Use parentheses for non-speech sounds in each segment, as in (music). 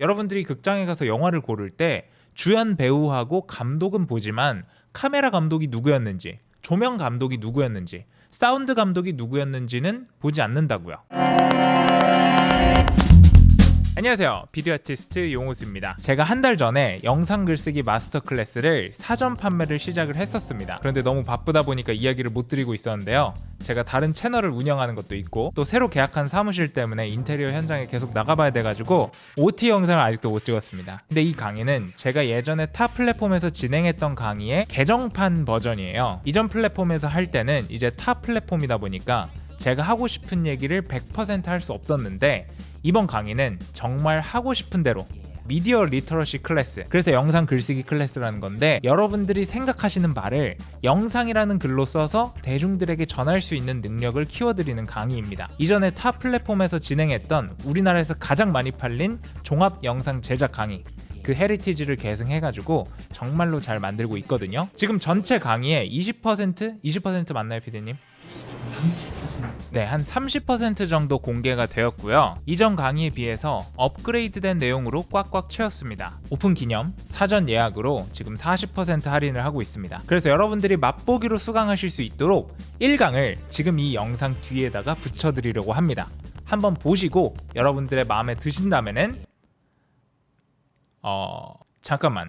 여러분들이 극장에 가서 영화를 고를 때 주연 배우하고 감독은 보지만 카메라 감독이 누구였는지, 조명 감독이 누구였는지, 사운드 감독이 누구였는지는 보지 않는다고요. 안녕하세요. 비디오 아티스트 용호수입니다. 제가 한 달 전에 영상 글쓰기 마스터 클래스를 사전 판매를 시작을 했었습니다. 그런데 너무 바쁘다 보니까 이야기를 못 드리고 있었는데요. 제가 다른 채널을 운영하는 것도 있고 또 새로 계약한 사무실 때문에 인테리어 현장에 계속 나가봐야 돼가지고 OT 영상을 아직도 못 찍었습니다. 근데 이 강의는 제가 예전에 타 플랫폼에서 진행했던 강의의 개정판 버전이에요. 이전 플랫폼에서 할 때는 이제 타 플랫폼이다 보니까 제가 하고 싶은 얘기를 100%할 수 없었는데 이번 강의는 정말 하고 싶은 대로 미디어 리터러시 클래스 그래서 영상 글쓰기 클래스라는 건데 여러분들이 생각하시는 말을 영상이라는 글로 써서 대중들에게 전할 수 있는 능력을 키워드리는 강의입니다. 이전에 타 플랫폼에서 진행했던 우리나라에서 가장 많이 팔린 종합 영상 제작 강의 그 헤리티지를 계승해가지고 정말로 잘 만들고 있거든요. 지금 전체 강의의 20% 20% 맞나요 피디님? 네, 한 30% 정도 공개가 되었고요. 이전 강의에 비해서 업그레이드된 내용으로 꽉꽉 채웠습니다. 오픈 기념 사전 예약으로 지금 40% 할인을 하고 있습니다. 그래서 여러분들이 맛보기로 수강하실 수 있도록 1강을 지금 이 영상 뒤에다가 붙여드리려고 합니다. 한번 보시고 여러분들의 마음에 드신다면은 어 잠깐만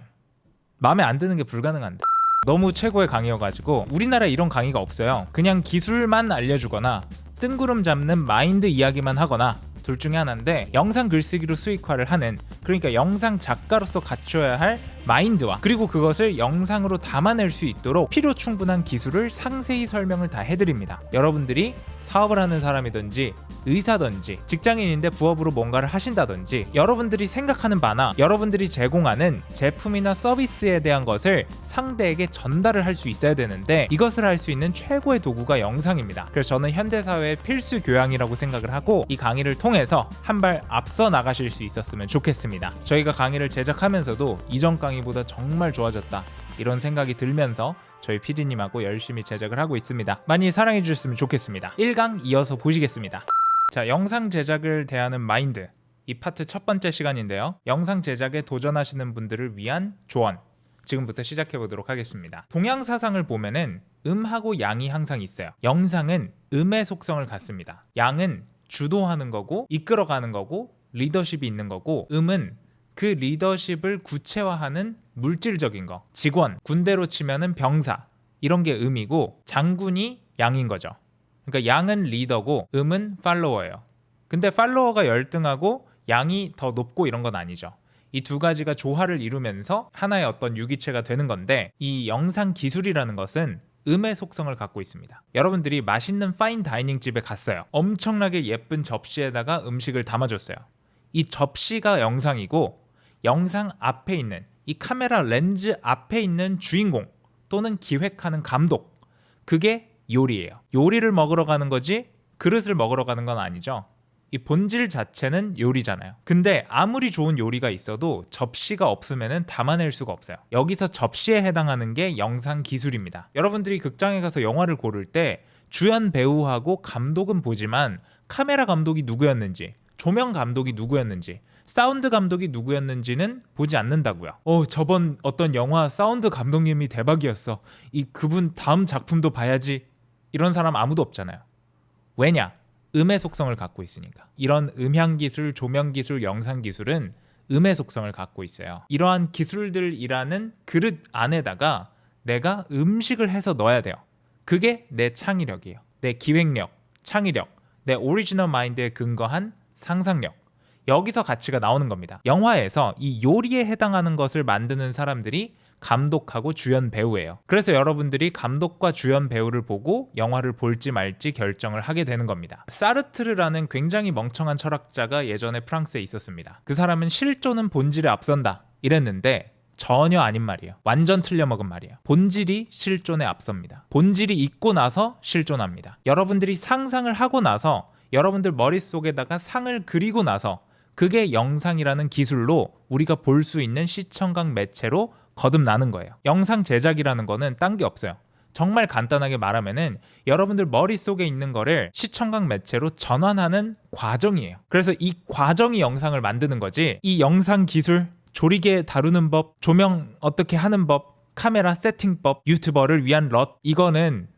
마음에 안 드는 게 불가능한데. 너무 최고의 강의여가지고 우리나라에 이런 강의가 없어요. 그냥 기술만 알려주거나 뜬구름 잡는 마인드 이야기만 하거나 둘 중에 하나인데 영상 글쓰기로 수익화를 하는 그러니까 영상 작가로서 갖춰야 할 마인드와 그리고 그것을 영상으로 담아낼 수 있도록 필요 충분한 기술을 상세히 설명을 다 해드립니다. 여러분들이 사업을 하는 사람이든지 의사든지 직장인인데 부업으로 뭔가를 하신다든지 여러분들이 생각하는 바나 여러분들이 제공하는 제품이나 서비스에 대한 것을 상대에게 전달을 할 수 있어야 되는데 이것을 할 수 있는 최고의 도구가 영상입니다. 그래서 저는 현대사회의 필수 교양이라고 생각을 하고 이 강의를 통해서 한 발 앞서 나가실 수 있었으면 좋겠습니다. 저희가 강의를 제작하면서도 이전 강의 보다 정말 좋아졌다. 이런 생각이 들면서 저희 PD님하고 열심히 제작을 하고 있습니다. 많이 사랑해 주셨으면 좋겠습니다. 1강 이어서 보시겠습니다. 자, 영상 제작을 대하는 마인드. 이 파트 첫 번째 시간인데요. 영상 제작에 도전하시는 분들을 위한 조언. 지금부터 시작해 보도록 하겠습니다. 동양 사상을 보면은 음하고 양이 항상 있어요. 영상은 음의 속성을 갖습니다. 양은 주도하는 거고 이끌어가는 거고 리더십이 있는 거고 음은 그 리더십을 구체화하는 물질적인 거. 직원, 군대로 치면은 병사 이런 게 음이고 장군이 양인 거죠. 그러니까 양은 리더고 음은 팔로워예요. 근데 팔로워가 열등하고 양이 더 높고 이런 건 아니죠. 이 두 가지가 조화를 이루면서 하나의 어떤 유기체가 되는 건데 이 영상 기술이라는 것은 음의 속성을 갖고 있습니다. 여러분들이 맛있는 파인 다이닝 집에 갔어요. 엄청나게 예쁜 접시에다가 음식을 담아줬어요. 이 접시가 영상이고 영상 앞에 있는 이 카메라 렌즈 앞에 있는 주인공 또는 기획하는 감독 그게 요리예요. 요리를 먹으러 가는 거지 그릇을 먹으러 가는 건 아니죠. 이 본질 자체는 요리잖아요. 근데 아무리 좋은 요리가 있어도 접시가 없으면 담아낼 수가 없어요. 여기서 접시에 해당하는 게 영상 기술입니다. 여러분들이 극장에 가서 영화를 고를 때 주연 배우하고 감독은 보지만 카메라 감독이 누구였는지, 조명 감독이 누구였는지, 사운드 감독이 누구였는지는 보지 않는다고요. 어, 저번 어떤 영화 사운드 감독님이 대박이었어. 이 그분 다음 작품도 봐야지. 이런 사람 아무도 없잖아요. 왜냐? 음의 속성을 갖고 있으니까. 이런 음향 기술, 조명 기술, 영상 기술은 음의 속성을 갖고 있어요. 이러한 기술들이라는 그릇 안에다가 내가 음식을 해서 넣어야 돼요. 그게 내 창의력이에요. 내 기획력, 창의력, 내 오리지널 마인드에 근거한 상상력. 여기서 가치가 나오는 겁니다. 영화에서 이 요리에 해당하는 것을 만드는 사람들이 감독하고 주연 배우예요. 그래서 여러분들이 감독과 주연 배우를 보고 영화를 볼지 말지 결정을 하게 되는 겁니다. 사르트르라는 굉장히 멍청한 철학자가 예전에 프랑스에 있었습니다. 그 사람은 실존은 본질에 앞선다 이랬는데 전혀 아닌 말이에요. 완전 틀려먹은 말이에요. 본질이 실존에 앞섭니다. 본질이 있고 나서 실존합니다. 여러분들이 상상을 하고 나서 여러분들 머릿속에다가 상을 그리고 나서 그게 영상이라는 기술로 우리가 볼 수 있는 시청각 매체로 거듭나는 거예요. 영상 제작이라는 거는 딴 게 없어요. 정말 간단하게 말하면은 여러분들 머릿속에 있는 거를 시청각 매체로 전환하는 과정이에요. 그래서 이 과정이 영상을 만드는 거지. 이 영상 기술, 조리개 다루는 법, 조명 어떻게 하는 법, 카메라 세팅법, 유튜버를 위한 럿 이거는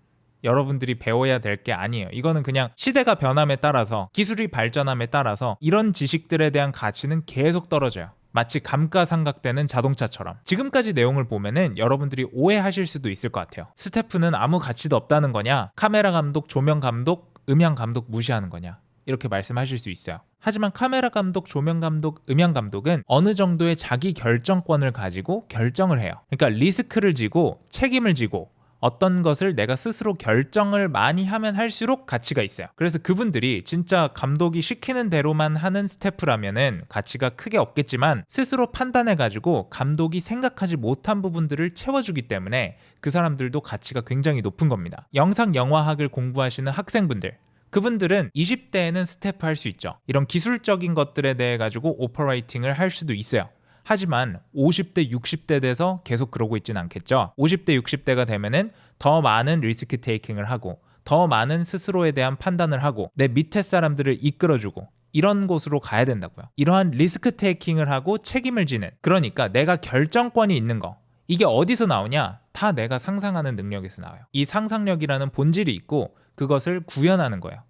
여러분들이 배워야 될 게 아니에요. 이거는 그냥 시대가 변함에 따라서 기술이 발전함에 따라서 이런 지식들에 대한 가치는 계속 떨어져요. 마치 감가상각되는 자동차처럼 지금까지 내용을 보면은 여러분들이 오해하실 수도 있을 것 같아요. 스태프는 아무 가치도 없다는 거냐? 카메라 감독, 조명 감독, 음향 감독 무시하는 거냐? 이렇게 말씀하실 수 있어요. 하지만 카메라 감독, 조명 감독, 음향 감독은 어느 정도의 자기 결정권을 가지고 결정을 해요. 그러니까 리스크를 지고 책임을 지고 어떤 것을 내가 스스로 결정을 많이 하면 할수록 가치가 있어요. 그래서 그분들이 진짜 감독이 시키는 대로만 하는 스태프라면은 가치가 크게 없겠지만 스스로 판단해 가지고 감독이 생각하지 못한 부분들을 채워주기 때문에 그 사람들도 가치가 굉장히 높은 겁니다. 영상 영화학을 공부하시는 학생분들 그분들은 20대에는 스태프 할 수 있죠. 이런 기술적인 것들에 대해 가지고 오퍼레이팅을 할 수도 있어요. 하지만 50대, 60대 돼서 계속 그러고 있지는 않겠죠. 50대, 60대가 되면은 더 많은 리스크 테이킹을 하고 더 많은 스스로에 대한 판단을 하고 내 밑에 사람들을 이끌어주고 이런 곳으로 가야 된다고요. 이러한 리스크 테이킹을 하고 책임을 지는 그러니까 내가 결정권이 있는 거 이게 어디서 나오냐? 다 내가 상상하는 능력에서 나와요. 이 상상력이라는 본질이 있고 그것을 구현하는 거예요.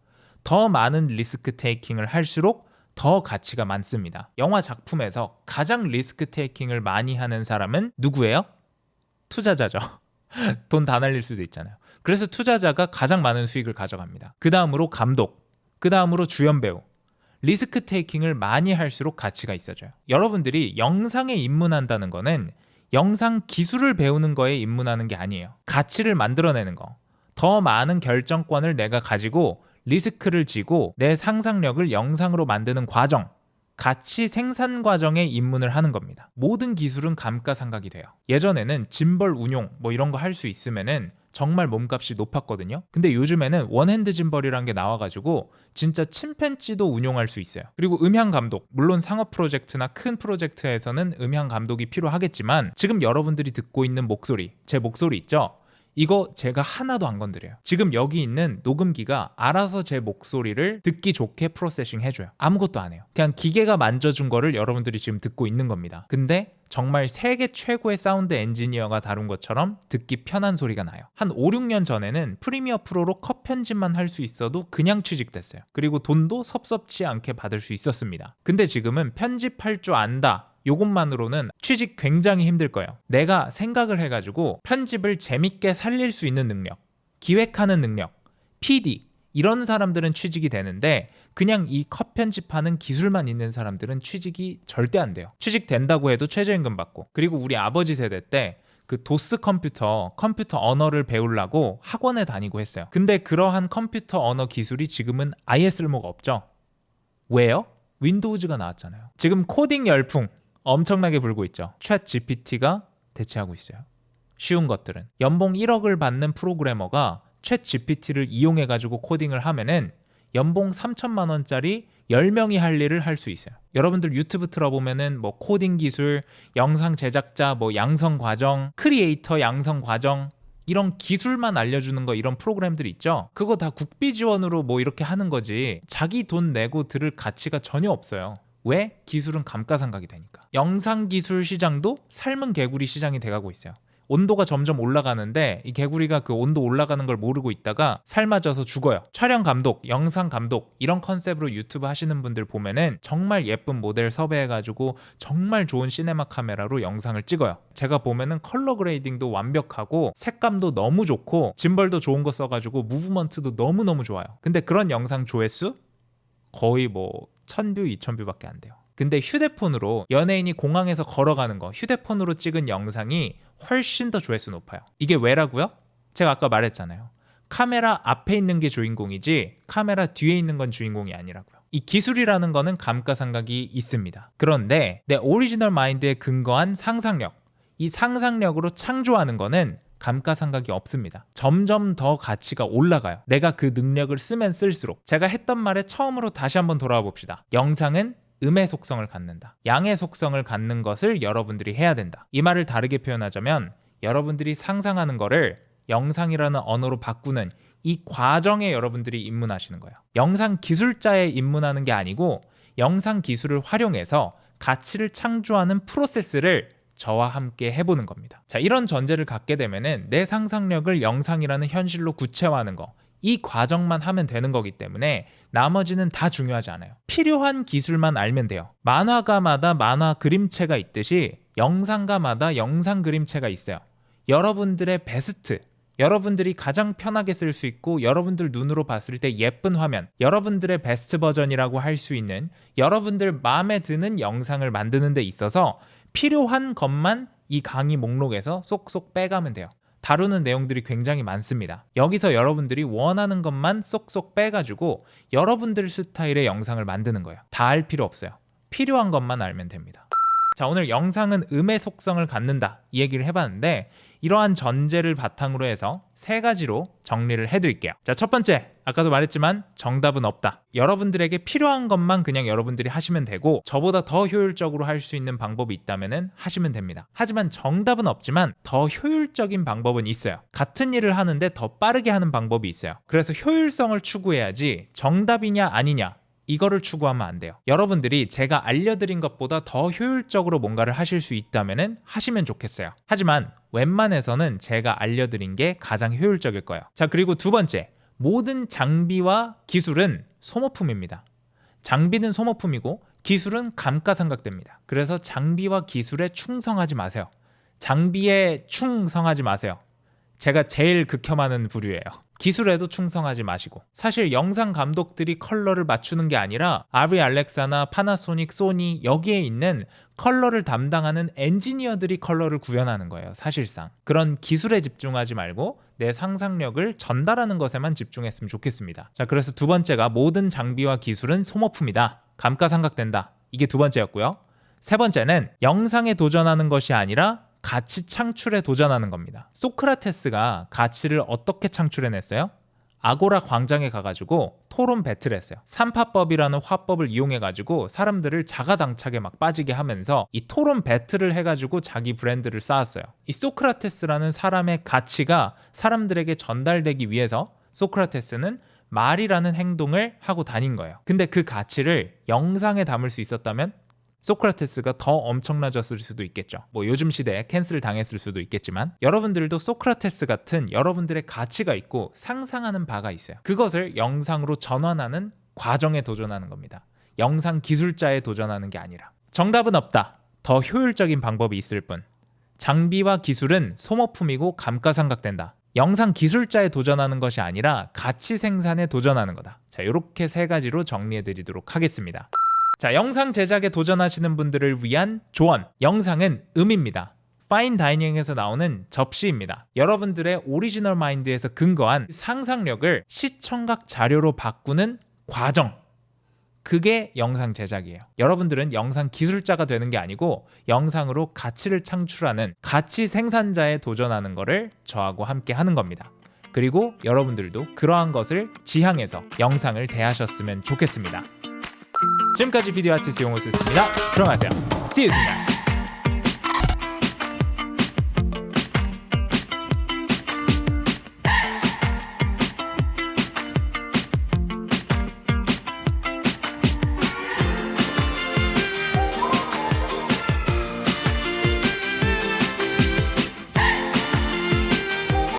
더 많은 리스크 테이킹을 할수록 더 가치가 많습니다. 영화 작품에서 가장 리스크 테이킹을 많이 하는 사람은 누구예요? 투자자죠. (laughs) 돈 다 날릴 수도 있잖아요. 그래서 투자자가 가장 많은 수익을 가져갑니다. 그 다음으로 감독, 그 다음으로 주연 배우. 리스크 테이킹을 많이 할수록 가치가 있어져요. 여러분들이 영상에 입문한다는 거는 영상 기술을 배우는 거에 입문하는 게 아니에요. 가치를 만들어내는 거. 더 많은 결정권을 내가 가지고 리스크를 지고 내 상상력을 영상으로 만드는 과정, 가치 생산 과정에 입문을 하는 겁니다. 모든 기술은 감가상각이 돼요. 예전에는 짐벌 운용 뭐 이런 거 할 수 있으면은 정말 몸값이 높았거든요. 근데 요즘에는 원핸드 짐벌이란 게 나와가지고 진짜 침팬지도 운용할 수 있어요. 그리고 음향 감독, 물론 상업 프로젝트나 큰 프로젝트에서는 음향 감독이 필요하겠지만 지금 여러분들이 듣고 있는 목소리, 제 목소리 있죠? 이거 제가 하나도 안 건드려요. 지금 여기 있는 녹음기가 알아서 제 목소리를 듣기 좋게 프로세싱 해줘요. 아무것도 안 해요. 그냥 기계가 만져준 거를 여러분들이 지금 듣고 있는 겁니다. 근데 정말 세계 최고의 사운드 엔지니어가 다룬 것처럼 듣기 편한 소리가 나요. 한 5, 6년 전에는 프리미어 프로로 컷 편집만 할 수 있어도 그냥 취직됐어요. 그리고 돈도 섭섭치 않게 받을 수 있었습니다. 근데 지금은 편집할 줄 안다. 요것만으로는 취직 굉장히 힘들 거예요. 내가 생각을 해가지고 편집을 재밌게 살릴 수 있는 능력, 기획하는 능력, PD, 이런 사람들은 취직이 되는데 그냥 이 컷 편집하는 기술만 있는 사람들은 취직이 절대 안 돼요. 취직된다고 해도 최저임금 받고. 그리고 우리 아버지 세대 때 그 도스 컴퓨터, 컴퓨터 언어를 배우려고 학원에 다니고 했어요. 근데 그러한 컴퓨터 언어 기술이 지금은 아예 쓸모가 없죠. 왜요? 윈도우즈가 나왔잖아요. 지금 코딩 열풍, 엄청나게 불고 있죠. 챗 GPT가 대체하고 있어요. 쉬운 것들은 연봉 1억을 받는 프로그래머가 챗 GPT를 이용해 가지고 코딩을 하면은 연봉 3천만 원짜리 10명이 할 일을 할 수 있어요. 여러분들 유튜브 틀어보면은 뭐 코딩 기술, 영상 제작자, 뭐 양성 과정, 크리에이터 양성 과정 이런 기술만 알려주는 거 이런 프로그램들 있죠. 그거 다 국비 지원으로 뭐 이렇게 하는 거지. 자기 돈 내고 들을 가치가 전혀 없어요. 왜? 기술은 감가상각이 되니까. 영상 기술 시장도 삶은 개구리 시장이 돼가고 있어요. 온도가 점점 올라가는데 이 개구리가 그 온도 올라가는 걸 모르고 있다가 삶아져서 죽어요. 촬영 감독, 영상 감독 이런 컨셉으로 유튜브 하시는 분들 보면은 정말 예쁜 모델 섭외해가지고 정말 좋은 시네마 카메라로 영상을 찍어요. 제가 보면은 컬러 그레이딩도 완벽하고 색감도 너무 좋고 짐벌도 좋은 거 써가지고 무브먼트도 너무 너무 좋아요. 근데 그런 영상 조회수 거의 뭐 1000뷰, 2000뷰밖에 안 돼요. 근데 휴대폰으로 연예인이 공항에서 걸어가는 거 휴대폰으로 찍은 영상이 훨씬 더 조회수 높아요. 이게 왜라고요? 제가 아까 말했잖아요. 카메라 앞에 있는 게 주인공이지 카메라 뒤에 있는 건 주인공이 아니라고요. 이 기술이라는 거는 감가상각이 있습니다. 그런데 내 오리지널 마인드에 근거한 상상력, 이 상상력으로 창조하는 거는 감가상각이 없습니다. 점점 더 가치가 올라가요. 내가 그 능력을 쓰면 쓸수록 제가 했던 말에 처음으로 다시 한번 돌아와 봅시다. 영상은 음의 속성을 갖는다. 양의 속성을 갖는 것을 여러분들이 해야 된다. 이 말을 다르게 표현하자면 여러분들이 상상하는 거를 영상이라는 언어로 바꾸는 이 과정에 여러분들이 입문하시는 거예요. 영상 기술자에 입문하는 게 아니고 영상 기술을 활용해서 가치를 창조하는 프로세스를 저와 함께 해보는 겁니다. 자, 이런 전제를 갖게 되면은 내 상상력을 영상이라는 현실로 구체화하는 거. 이 과정만 하면 되는 거기 때문에 나머지는 다 중요하지 않아요. 필요한 기술만 알면 돼요. 만화가마다 만화 그림체가 있듯이 영상가마다 영상 그림체가 있어요. 여러분들의 베스트, 여러분들이 가장 편하게 쓸 수 있고 여러분들 눈으로 봤을 때 예쁜 화면, 여러분들의 베스트 버전이라고 할 수 있는 여러분들 마음에 드는 영상을 만드는 데 있어서 필요한 것만 이 강의 목록에서 쏙쏙 빼가면 돼요. 다루는 내용들이 굉장히 많습니다. 여기서 여러분들이 원하는 것만 쏙쏙 빼가지고 여러분들 스타일의 영상을 만드는 거예요. 다알 필요 없어요. 필요한 것만 알면 됩니다. 자, 오늘 영상은 음의 속성을 갖는다. 이 얘기를 해봤는데, 이러한 전제를 바탕으로 해서 세 가지로 정리를 해드릴게요. 자, 첫 번째. 아까도 말했지만 정답은 없다. 여러분들에게 필요한 것만 그냥 여러분들이 하시면 되고, 저보다 더 효율적으로 할 수 있는 방법이 있다면 하시면 됩니다. 하지만 정답은 없지만 더 효율적인 방법은 있어요. 같은 일을 하는데 더 빠르게 하는 방법이 있어요. 그래서 효율성을 추구해야지 정답이냐 아니냐 이거를 추구하면 안 돼요. 여러분들이 제가 알려드린 것보다 더 효율적으로 뭔가를 하실 수 있다면 하시면 좋겠어요. 하지만 웬만해서는 제가 알려드린 게 가장 효율적일 거예요. 자, 그리고 두 번째. 모든 장비와 기술은 소모품입니다. 장비는 소모품이고 기술은 감가상각됩니다. 그래서 장비와 기술에 충성하지 마세요. 장비에 충성하지 마세요. 제가 제일 극혐하는 부류예요. 기술에도 충성하지 마시고 사실 영상 감독들이 컬러를 맞추는 게 아니라 아리 알렉사나 파나소닉, 소니 여기에 있는 컬러를 담당하는 엔지니어들이 컬러를 구현하는 거예요. 사실상 그런 기술에 집중하지 말고 내 상상력을 전달하는 것에만 집중했으면 좋겠습니다. 자, 그래서 두 번째가 모든 장비와 기술은 소모품이다. 감가상각된다. 이게 두 번째였고요. 세 번째는 영상에 도전하는 것이 아니라 가치 창출에 도전하는 겁니다. 소크라테스가 가치를 어떻게 창출해냈어요? 아고라 광장에 가가지고 토론 배틀 했어요. 삼파법이라는 화법을 이용해가지고 사람들을 자가당착에 막 빠지게 하면서 이 토론 배틀을 해가지고 자기 브랜드를 쌓았어요. 이 소크라테스라는 사람의 가치가 사람들에게 전달되기 위해서 소크라테스는 말이라는 행동을 하고 다닌 거예요. 근데 그 가치를 영상에 담을 수 있었다면 소크라테스가 더 엄청나졌을 수도 있겠죠. 뭐 요즘 시대에 캔슬 당했을 수도 있겠지만 여러분들도 소크라테스 같은 여러분들의 가치가 있고 상상하는 바가 있어요. 그것을 영상으로 전환하는 과정에 도전하는 겁니다. 영상 기술자에 도전하는 게 아니라. 정답은 없다. 더 효율적인 방법이 있을 뿐. 장비와 기술은 소모품이고 감가상각된다. 영상 기술자에 도전하는 것이 아니라 가치 생산에 도전하는 거다. 자, 이렇게 세 가지로 정리해 드리도록 하겠습니다. 자, 영상 제작에 도전하시는 분들을 위한 조언. 영상은 음입니다. 파인 다이닝에서 나오는 접시입니다. 여러분들의 오리지널 마인드에서 근거한 상상력을 시청각 자료로 바꾸는 과정. 그게 영상 제작이에요. 여러분들은 영상 기술자가 되는 게 아니고 영상으로 가치를 창출하는 가치 생산자에 도전하는 것을 저하고 함께 하는 겁니다. 그리고 여러분들도 그러한 것을 지향해서 영상을 대하셨으면 좋겠습니다. 지금까지 비디오 아티스트 용호스였습니다. 들어가세요. See you soon.